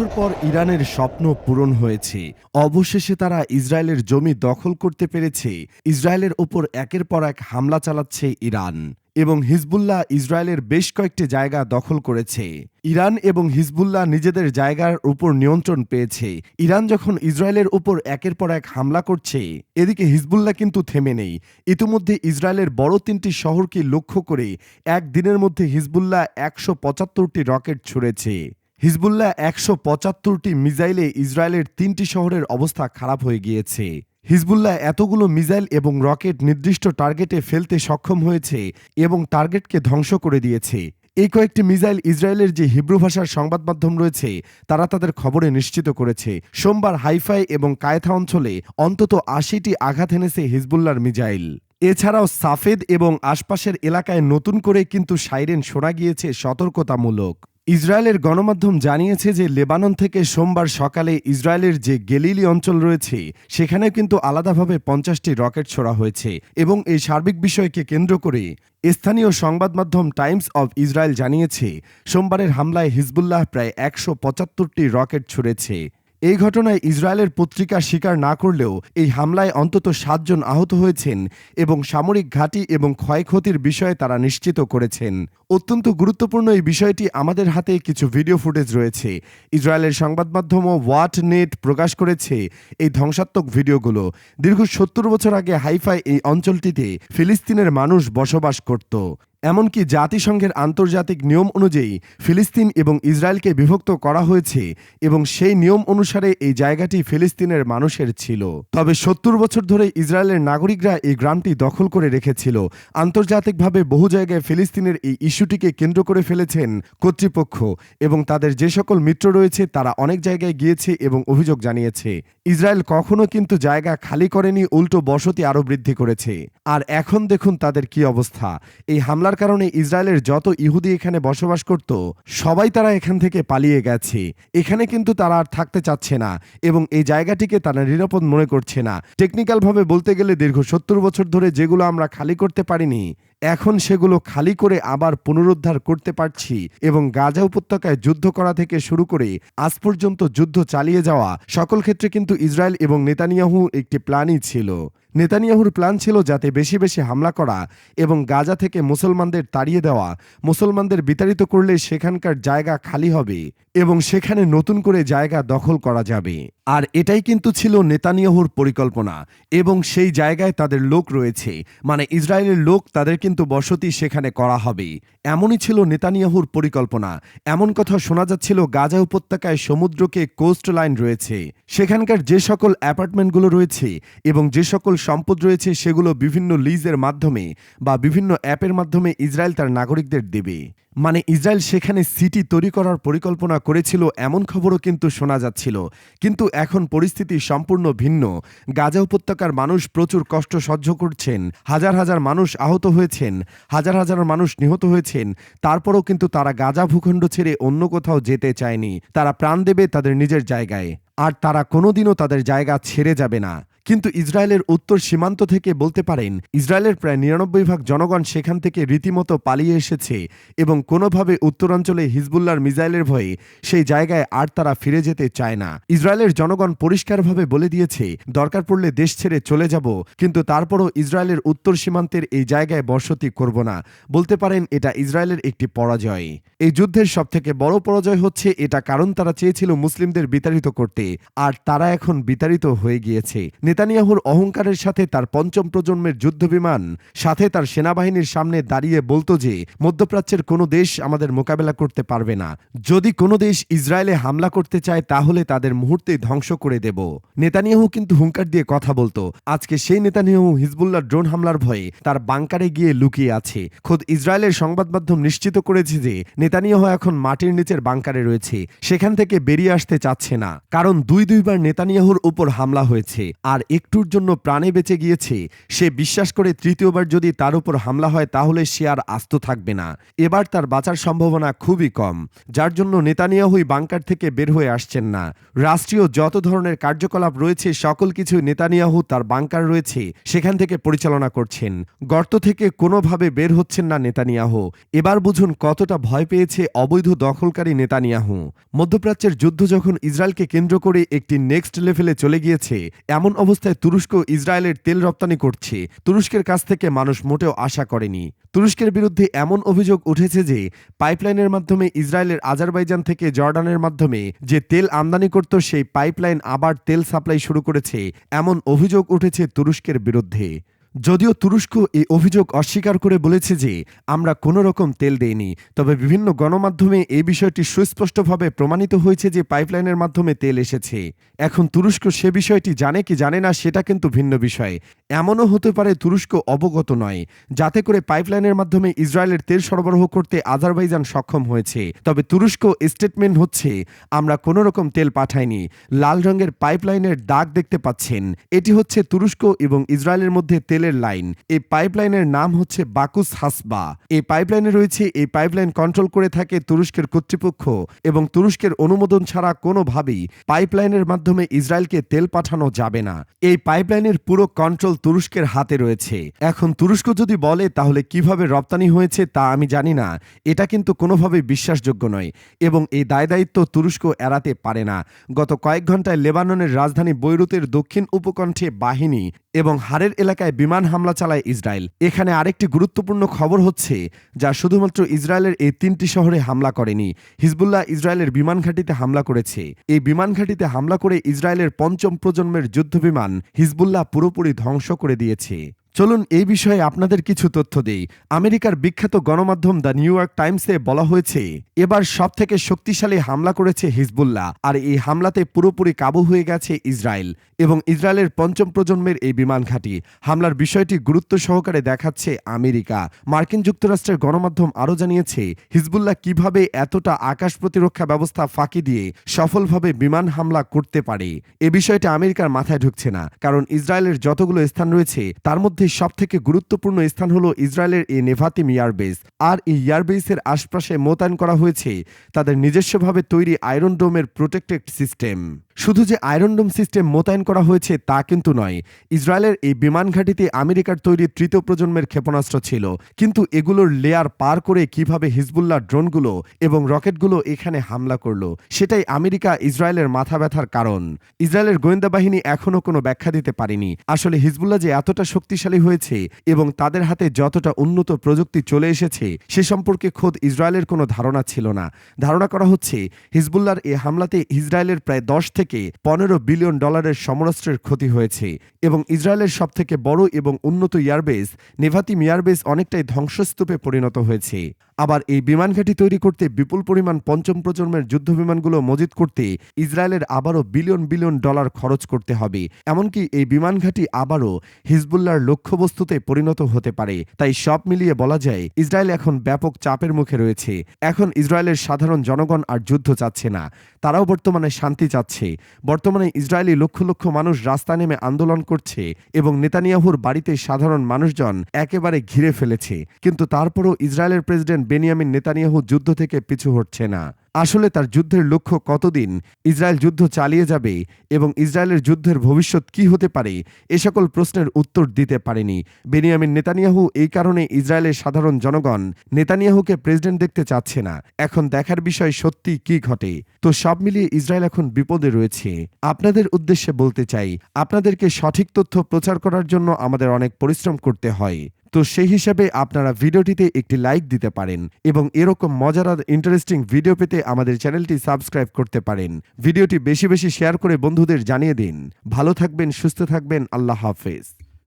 বছর পর ইরানের স্বপ্ন পূরণ হয়েছে। অবশেষে তারা ইসরায়েলের জমি দখল করতে পেরেছে। ইসরায়েলের ওপর একের পর এক হামলা চালাচ্ছে ইরান এবং হিজবুল্লাহ ইসরায়েলের বেশ কয়েকটি জায়গা দখল করেছে। ইরান এবং হিজবুল্লাহ নিজেদের জায়গার উপর নিয়ন্ত্রণ পেয়েছে। ইরান যখন ইসরায়েলের উপর একের পর এক হামলা করছে, এদিকে হিজবুল্লাহ কিন্তু থেমে নেই। ইতিমধ্যে ইসরায়েলের বড় তিনটি শহরকে লক্ষ্য করে একদিনের মধ্যে হিজবুল্লাহ একশো পঁচাত্তরটি রকেট ছুড়েছে। হিজবুল্লাহ একশো পঁচাত্তরটি মিসাইলে ইসরায়েলের তিনটি শহরের অবস্থা খারাপ হয়ে গিয়েছে। হিজবুল্লাহ এতগুলো মিসাইল এবং রকেট নির্দিষ্ট টার্গেটে ফেলতে সক্ষম হয়েছে এবং টার্গেটকে ধ্বংস করে দিয়েছে। এই কয়েকটি মিসাইল ইসরায়েলের যে হিব্রু ভাষার সংবাদ মাধ্যম রয়েছে, তারা তাদের খবরে নিশ্চিত করেছে। সোমবার হাইফাই এবং কায়থা অঞ্চলে অন্তত আশিটি আঘাত এনেছে হিজবুল্লার মিসাইল এছাড়াও সাফেদ এবং আশপাশের এলাকায় নতুন করে কিন্তু সাইরেন শোনা গিয়েছে সতর্কতামূলক। ইসরায়েলের গণমাধ্যম জানিয়েছে যে লেবানন থেকে সোমবার সকালে ইসরায়েলের যে গেলিলি অঞ্চল রয়েছে সেখানে কিন্তু আলাদাভাবে পঞ্চাশটি রকেট ছোড়া হয়েছে এবং এই সার্বিক বিষয়কে কেন্দ্র করে স্থানীয় সংবাদ মাধ্যম টাইমস অব ইসরায়েল জানিয়েছে, সোমবারের হামলায় হিজবুল্লাহ প্রায় একশো পঁচাত্তরটি রকেট ছুড়েছে। এই ঘটনায় ইসরায়েলের পত্রিকা স্বীকার না করলেও এই হামলায় অন্তত সাতজন আহত হয়েছেন এবং সামরিক ঘাঁটি এবং ক্ষয়ক্ষতির বিষয়ে তারা নিশ্চিত করেছেন। অত্যন্ত গুরুত্বপূর্ণ এই বিষয়টি আমাদের হাতে কিছু ভিডিও ফুটেজ রয়েছে। ইসরায়েলের সংবাদ মাধ্যম ওয়াট নেট প্রকাশ করেছে এই ধ্বংসাত্মক ভিডিওগুলো। দীর্ঘ সত্তর বছর আগে হাইফাই এই অঞ্চলটিতে ফিলিস্তিনের মানুষ বসবাস করত। এমনকি জাতিসংঘের আন্তর্জাতিক নিয়ম অনুযায়ী ফিলিস্তিন এবং ইসরায়েলকে বিভক্ত করা হয়েছে এবং সেই নিয়ম অনুসারে এই জায়গাটি ফিলিস্তিনের মানুষের ছিল। তবে সত্তর বছর ধরে ইসরায়েলের নাগরিকরা এই গ্রামটি দখল করে রেখেছিল। আন্তর্জাতিকভাবে বহু জায়গায় ফিলিস্তিনের এই ইস্যুটিকে কেন্দ্র করে ফেলেছেন কর্তৃপক্ষ এবং তাদের যে সকল মিত্র রয়েছে তারা অনেক জায়গায় গিয়েছে এবং অভিযোগ জানিয়েছে। ইসরায়েল কখনো কিন্তু জায়গা খালি করেনি, উল্টো বসতি আরও বৃদ্ধি করেছে। আর এখন দেখুন তাদের কি অবস্থা। এই হামলা হামলার কারণে ইসরায়েলের যত ইহুদি এখানে বসবাস করত, সবাই তারা এখান থেকে পালিয়ে গেছে। এখানে কিন্তু তারা আর থাকতে চাচ্ছে না এবং এই জায়গাটিকে তারা নিরাপদ মনে করছে না। টেকনিক্যালভাবে বলতে গেলে দীর্ঘ সত্তর বছর ধরে যেগুলো আমরা খালি করতে পারিনি, এখন সেগুলো খালি করে আবার পুনরুদ্ধার করতে পারছি এবং গাজা উপত্যকায় যুদ্ধ করা থেকে শুরু করে আজ পর্যন্ত যুদ্ধ চালিয়ে যাওয়া সকল ক্ষেত্রে কিন্তু ইসরায়েল এবং নেতানিয়াহু একটি প্ল্যানই ছিল। নেতানিয়াহুর প্ল্যান ছিল যাতে বেশি বেশি হামলা করা এবং গাজা থেকে মুসলমানদের তাড়িয়ে দেওয়া। মুসলমানদের বিতাড়িত করলে সেখানকার জায়গা খালি হবে এবং সেখানে নতুন করে জায়গা দখল করা যাবে। আর এটাই কিন্তু ছিল নেতানিয়াহুর পরিকল্পনা এবং সেই জায়গায় তাদের লোক রয়েছে। মানে ইসরায়েলের লোক তাদের কিন্তু বসতি সেখানে করা হবে। এমনই ছিল নেতানিয়াহুর পরিকল্পনা। এমন কথা শোনা যাচ্ছিল গাজা উপত্যকায় সমুদ্রকে কোস্ট লাইন রয়েছে। সেখানকার যে সকল অ্যাপার্টমেন্টগুলো রয়েছে এবং যে সকল সম্পদ রয়েছে সেগুলো বিভিন্ন লিজের মাধ্যমে বা বিভিন্ন অ্যাপের মাধ্যমে ইসরায়েল তার নাগরিকদের দেবে। মানে ইসরায়েল সেখানে সিটি তৈরি করার পরিকল্পনা করেছিল এমন খবরও কিন্তু শোনা যাচ্ছিল। কিন্তু এখন পরিস্থিতি সম্পূর্ণ ভিন্ন। গাজা উপত্যকার মানুষ প্রচুর কষ্ট সহ্য করছেন, হাজার হাজার মানুষ আহত হয়েছেন, হাজার হাজার মানুষ নিহত হয়েছেন, তারপরও কিন্তু তারা গাজা ভূখণ্ড ছেড়ে অন্য কোথাও যেতে চায়নি। তারা প্রাণ দেবে তাদের নিজের জায়গায়। আর তারা কোনোদিনও তাদের জায়গা ছেড়ে যাবে না। কিন্তু ইসরায়েলের উত্তর সীমান্ত থেকে বলতে পারেন, ইসরায়েলের প্রায় নিরানব্বই ভাগ জনগণ সেখান থেকে রীতিমতো পালিয়ে এসেছে এবং কোনোভাবে উত্তরাঞ্চলে হিজবুল্লার মিসাইলের ভয়ে সেই জায়গায় আর তারা ফিরে যেতে চায় না। ইসরায়েলের জনগণ পরিষ্কারভাবে বলে দিয়েছে, দরকার পড়লে দেশ ছেড়ে চলে যাব, কিন্তু তারপরও ইসরায়েলের উত্তর সীমান্তের এই জায়গায় বসতি করব না। বলতে পারেন, এটা ইসরায়েলের একটি পরাজয়। এই যুদ্ধের সবথেকে বড় পরাজয় হচ্ছে, এটা কারণ তারা চেয়েছিল মুসলিমদের বিতাড়িত করতে, আর তারা এখন বিতাড়িত হয়ে গিয়েছে। নেতানিয়াহুর অহংকারের সাথে তার পঞ্চম প্রজন্মের যুদ্ধবিমান, সাথে তার সেনাবাহিনীর সামনে দাঁড়িয়ে বলতো যে, মধ্যপ্রাচ্যের কোনো দেশ আমাদের মোকাবেলা করতে পারবে না। যদি কোনো দেশ ইসরায়েলে হামলা করতে চায়, তাহলে তাদের মুহূর্তে ধ্বংস করে দেব। নেতানিয়াহু কিন্তু হুঙ্কার দিয়ে কথা বলতো, আজকে সেই নেতানিয়াহু হিজবুল্লাহ ড্রোন হামলার ভয়ে তার বাংকারে গিয়ে লুকিয়ে আছে। খোদ ইসরায়েলের সংবাদ মাধ্যম নিশ্চিত করেছে যে, নেতানিয়াহু এখন মাটির নিচের বাংকারে রয়েছে, সেখান থেকে বেরিয়ে আসতে চাচ্ছে না। কারণ দুই দুইবার নেতানিয়াহুর উপর হামলা হয়েছে, আর আর একটুর জন্য প্রাণে বেঁচে গিয়েছে। সে বিশ্বাস করে তৃতীয়বার যদি তার উপর হামলা হয়, তাহলে সে আর আস্ত থাকবে না। এবার তার বাঁচার সম্ভাবনা খুবই কম, যার জন্য নেতানিয়াহুই বাংকার থেকে বের হয়ে আসছেন না। রাষ্ট্রীয় যত ধরনের কার্যকলাপ রয়েছে, সকল কিছু নেতানিয়াহু তার বাংকার রয়েছে, সেখান থেকে পরিচালনা করছেন। গর্ত থেকে কোনোভাবে বের হচ্ছেন না নেতানিয়াহু। এবার বুঝুন কতটা ভয় পেয়েছে অবৈধ দখলকারী নেতানিয়াহু। মধ্যপ্রাচ্যের যুদ্ধ যখন ইসরায়েলকে কেন্দ্র করে একটি নেক্সট লেভেলে চলে গিয়েছে, এমন অবস্থায় তুরস্ক ইসরায়েলের তেল রপ্তানি করছে। তুরস্কের কাছ থেকে মানুষ মোটেও আশা করেনি। তুরস্কের বিরুদ্ধে এমন অভিযোগ উঠেছে যে, পাইপলাইনের মাধ্যমে ইসরায়েলের আজারবাইজান থেকে জর্ডানের মাধ্যমে যে তেল আমদানি করত, সেই পাইপলাইন আবার তেল সাপ্লাই শুরু করেছে। এমন অভিযোগ উঠেছে তুরস্কের বিরুদ্ধে। যদিও তুরস্ক এই অভিযোগ অস্বীকার করে বলেছে যে আমরা কোনো রকম তেল দেইনি, তবে বিভিন্ন গণমাধ্যমে এই বিষয়টি সুস্পষ্টভাবে প্রমাণিত হয়েছে যে পাইপলাইনের মাধ্যমে তেল এসেছে। এখন তুরস্ক সে বিষয়টি জানে কি জানে না, সেটা কিন্তু ভিন্ন বিষয়। এমনও হতে পারে তুরস্ক অবগত নয়, যাতে করে পাইপলাইনের মাধ্যমে ইসরায়েলের তেল সরবরাহ করতে আজারবাইজান সক্ষম হয়েছে। তবে তুরস্ক স্টেটমেন্ট হচ্ছে, আমরা কোনো রকম তেল পাঠাইনি, লাল রঙের পাইপলাইনের দাগ দেখতে পাচ্ছেন। এটি হচ্ছে তুরস্ক এবং ইসরায়েলের মধ্যে তেলের লাইন। এই পাইপলাইনের নাম হচ্ছে বাকুস হাসবা। এই পাইপলাইনে রয়েছে, এই পাইপলাইন কন্ট্রোল করে থাকে তুরস্কের কর্তৃপক্ষ এবং তুরস্কের অনুমোদন ছাড়া কোনোভাবেই পাইপলাইনের মাধ্যমে ইসরায়েলকে তেল পাঠানো যাবে না। এই পাইপলাইনের পুরো কন্ট্রোল তুরস্কের হাতে রয়েছে। এখন তুরস্ক যদি বলে, তাহলে কীভাবে রপ্তানি হয়েছে তা আমি জানি না। এটা কিন্তু কোনোভাবেই বিশ্বাসযোগ্য নয় এবং এই দায় দায়িত্ব তুরস্ক এড়াতে পারে না। গত কয়েক ঘন্টায় লেবাননের রাজধানী বৈরুতের দক্ষিণ উপকণ্ঠে বাহিনী এবং হারের এলাকায় বিমান হামলা চালায় ইসরায়েল। এখানে আরেকটি গুরুত্বপূর্ণ খবর হচ্ছে, যা শুধুমাত্র ইসরায়েলের এই তিনটি শহরে হামলা করেনি। হিজবুল্লাহ ইসরায়েলের বিমান ঘাঁটিতে হামলা করেছে। এই বিমান ঘাঁটিতে হামলা করে ইসরায়েলের পঞ্চম প্রজন্মের যুদ্ধবিমান হিজবুল্লাহ পুরোপুরি ধ্বংস করে দিয়েছে। চলুন এই বিষয়ে আপনাদের কিছু তথ্য দেই। আমেরিকার বিখ্যাত গণমাধ্যম দ্য নিউ ইয়র্ক টাইমসে বলা হয়েছে, এবার সব থেকে শক্তিশালী হামলা করেছে হিজবুল্লাহ, আর এই হামলাতে পুরোপুরি কাবু হয়ে গেছে ইসরায়েল এবং ইসরায়েলের পঞ্চম প্রজন্মের এই বিমান ঘাঁটি। হামলার বিষয়টি গুরুত্ব সহকারে দেখাচ্ছে আমেরিকা। মার্কিন যুক্তরাষ্ট্রের গণমাধ্যম আরও জানিয়েছে, হিজবুল্লাহ কীভাবে এতটা আকাশ প্রতিরক্ষা ব্যবস্থা ফাঁকি দিয়ে সফলভাবে বিমান হামলা করতে পারে, এ বিষয়টা আমেরিকার মাথায় ঢুকছে না, কারণ ইসরায়েলের যতগুলো স্থান রয়েছে, তার মধ্যে সব থেকে গুরুত্বপূর্ণ স্থান হল ইসরায়েলের এই নেভাতিম ইয়ারবেস আর এই ইয়ারবেসের আশপাশে মোতায়েন করা হয়েছে তাদের নিজস্বভাবে তৈরি আয়রন ডোমের প্রোটেক্টেড সিস্টেম। শুধু যে আয়রনডোম সিস্টেম মোতায়েন করা হয়েছে তা কিন্তু নয়। ইসরায়েলের এই বিমান ঘাঁটিতে আমেরিকার তৈরি তৃতীয় প্রজন্মের ক্ষেপণাস্ত্র ছিল। কিন্তু এগুলোর লেয়ার পার করে কীভাবে হিজবুল্লাহ ড্রোনগুলো এবং রকেটগুলো এখানে হামলা করল, সেটাই আমেরিকা ইসরায়েলের মাথা ব্যথার কারণ। ইসরায়েলের গোয়েন্দা বাহিনী এখনও কোনো ব্যাখ্যা দিতে পারেনি। আসলে হিজবুল্লাহ যে এতটা শক্তিশালী হয়েছে এবং তাদের হাতে যতটা উন্নত প্রযুক্তি চলে এসেছে, সে সম্পর্কে খোদ ইসরায়েলের কোনো ধারণা ছিল না। ধারণা করা হচ্ছে হিজবুল্লাহর এই হামলাতে ইসরায়েলের প্রায় দশ থেকে পনেরো বিলিয়ন ডলারের সমরাস্ত্রের ক্ষতি হয়েছে এবং ইসরায়েলের সবথেকে বড় এবং উন্নত ইয়ারবেস নেভাতিম ইয়ারবেস অনেকটাই ধ্বংসস্তূপে পরিণত হয়েছে। আবার এই বিমান ঘাঁটি তৈরি করতে বিপুল পরিমাণ পঞ্চম প্রজন্মের যুদ্ধ বিমানগুলো মজুত করতে ইসরায়েলের আবারও বিলিয়ন বিলিয়ন ডলার খরচ করতে হবে। এমনকি এই বিমান ঘাঁটি আবারও হিজবুল্লার লক্ষ্যবস্তুতে পরিণত হতে পারে। তাই সব মিলিয়ে বলা যায়, ইসরায়েল এখন ব্যাপক চাপের মুখে রয়েছে। এখন ইসরায়েলের সাধারণ জনগণ আর যুদ্ধ চাচ্ছে না। তারাও বর্তমানে শান্তি চাচ্ছে। বর্তমানে ইসরায়েলি লক্ষ লক্ষ মানুষ রাস্তা নেমে আন্দোলন করছে এবং নেতানিয়াহুর বাড়িতে সাধারণ মানুষজন একেবারে ঘিরে ফেলেছে। কিন্তু তারপরও ইসরায়েলের প্রেসিডেন্ট বেনিয়ামিন নেতানিয়াহু যুদ্ধ থেকে পিছু হটছে না। আসলে তার যুদ্ধের লক্ষ্য কতদিন? ইসরায়েল যুদ্ধ চালিয়ে যাবে এবং ইসরায়েলের যুদ্ধের ভবিষ্যৎ কি হতে পারে? এ সকল প্রশ্নের উত্তর দিতে পারেনি। বেনিয়ামিন নেতানিয়াহু এই কারণে ইসরায়েলের সাধারণ জনগণ নেতানিয়াহুকে প্রেসিডেন্ট দেখতে চাচ্ছে না। এখন দেখার বিষয় সত্যি কি ঘটে? তো সব মিলিয়ে ইসরায়েল এখন বিপদে রয়েছে। আপনাদের উদ্দেশ্যে বলতে চাই, আপনাদেরকে সঠিক তথ্য প্রচার করার জন্য আমাদের অনেক পরিশ্রম করতে হয়। তো সেই হিসাবে আপনারা ভিডিওটিতে একটি লাইক দিতে পারেন এবং এরকম মজার ইন্টারেস্টিং ভিডিও পেতে আমাদের চ্যানেলটি সাবস্ক্রাইব করতে পারেন। ভিডিওটি বেশি বেশি শেয়ার করে বন্ধুদের জানিয়ে দিন। ভালো থাকবেন, সুস্থ থাকবেন, আল্লাহ হাফেজ।